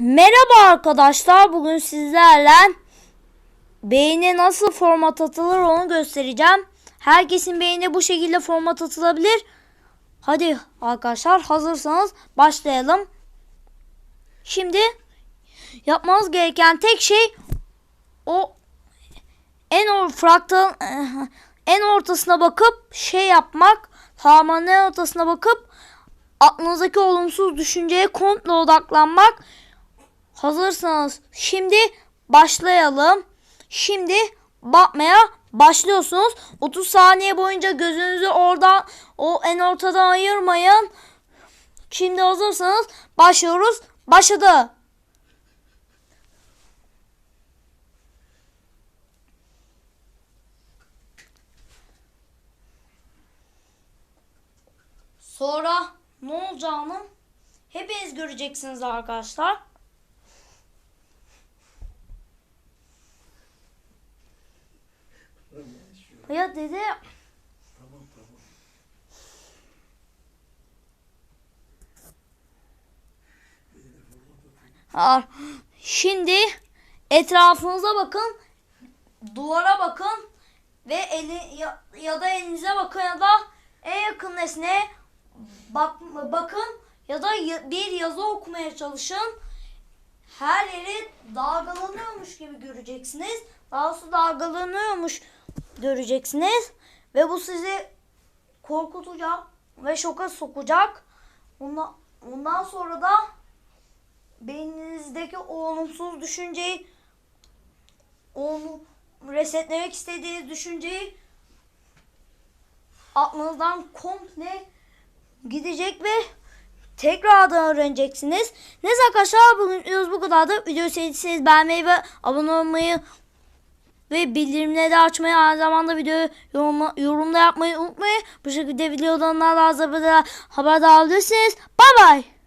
Merhaba arkadaşlar. Bugün sizlerle beyne nasıl format atılır onu göstereceğim. Herkesin beyne bu şekilde format atılabilir. Hadi arkadaşlar hazırsanız başlayalım. Şimdi yapmanız gereken tek şey o en or fraktal en ortasına bakıp şey yapmak. Tamamen en ortasına bakıp aklınızdaki olumsuz düşünceye komple odaklanmak. Hazırsanız şimdi başlayalım. Şimdi bakmaya başlıyorsunuz. 30 saniye boyunca gözünüzü oradan o en ortadan ayırmayın. Şimdi hazırsanız başlıyoruz. Başladı. Sonra ne olacağını hepiniz göreceksiniz arkadaşlar. Ya dede Ha, Şimdi etrafınıza bakın. Duvara bakın ve eli ya, ya da elinize bakın ya da en yakın nesneye bak, bakın ya da bir yazı okumaya çalışın. Her yeri dalgalanıyormuş gibi göreceksiniz. Daha sonra dalgalanıyormuş göreceksiniz. Ve bu sizi korkutacak ve şoka sokacak. Ondan, ondan sonra da beyninizdeki olumsuz düşünceyi resetlemek istediğiniz düşünceyi aklınızdan komple gidecek ve tekrardan öğreneceksiniz. Neyse arkadaşlar bugün videomuz bu kadardı. Videoyu sevdiyseniz beğenmeyi ve abone olmayı ve bildirimleri açmayı aynı zamanda videoyu yorumla, yorumda yapmayı unutmayın. Bu şekilde videodan daha fazla haberdar olabilirsiniz. Bay bay.